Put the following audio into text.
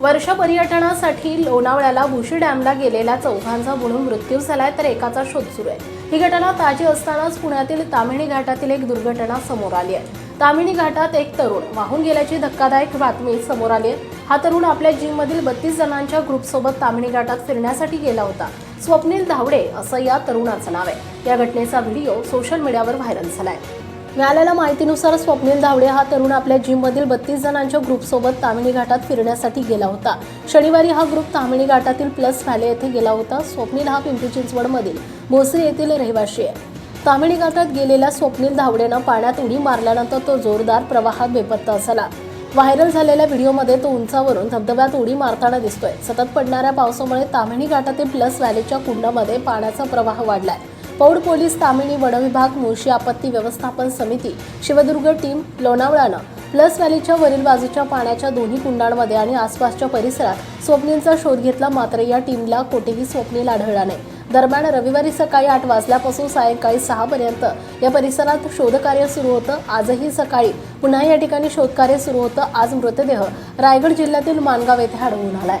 वर्ष पर्यटनासाठी लोणावळ्याला भुशी डॅमला गेलेल्या चौघांचा बुडून मृत्यू झालाय तर एकाचा शोध सुरू आहे. ही घटना ताजी असतानाच पुण्यातील तामिणी घाटातील एक दुर्घटना समोर आली आहे. तामिणी घाटात एक तरुण वाहून गेल्याची धक्कादायक बातमी समोर आली आहे. हा तरुण आपल्या जिममधील बत्तीस जणांच्या ग्रुपसोबत तामिणी घाटात फिरण्यासाठी गेला होता. स्वप्नील धावडे असं या तरुणाचं नाव आहे. या घटनेचा व्हिडिओ सोशल मीडियावर व्हायरल झाला आहे मिळालेल्या माहितीनुसार स्वप्नील धावडे हा तरुण आपल्या जिममधील बत्तीस जणांच्या ग्रुपसोबत तामिणी घाटात फिरण्यासाठी गेला होता. शनिवारी हा ग्रुप तामिणी घाटातील प्लस व्हॅली येथे गेला होता. स्वप्नील हा पिंपरी चिंचवडमधील भोसरी येथील रहिवाशी आहे. तामिणी घाटात गेलेल्या स्वप्नील धावडेनं पाण्यात उडी मारल्यानंतर तो जोरदार प्रवाहात बेपत्ता झाला. व्हायरल झालेल्या व्हिडिओमध्ये तो उंचावरून धबधब्यात उडी मारताना दिसतोय. सतत पडणाऱ्या पावसामुळे तामिणी घाटातील प्लस व्हॅलीच्या कुंडामध्ये पाण्याचा प्रवाह वाढलाय. पौड पोलीस तामिणी वनविभाग मुळशी आपत्ती व्यवस्थापन समिती शिवदुर्ग टीम लोणावळानं प्लस व्हॅलीच्या वरील बाजूच्या पाण्याच्या दोन्ही कुंडांमध्ये आणि आसपासच्या परिसरात स्वप्नींचा शोध घेतला मात्र या टीमला कोठेही स्वप्नील आढळला नाही. दरम्यान रविवारी सकाळी आठ वाजल्यापासून सायंकाळी सहा पर्यंत या परिसरात शोधकार्य सुरू होतं. आजही सकाळी पुन्हा या ठिकाणी शोधकार्य सुरू होतं. आज मृतदेह रायगड जिल्ह्यातील माणगाव येथे आढळून आलाय.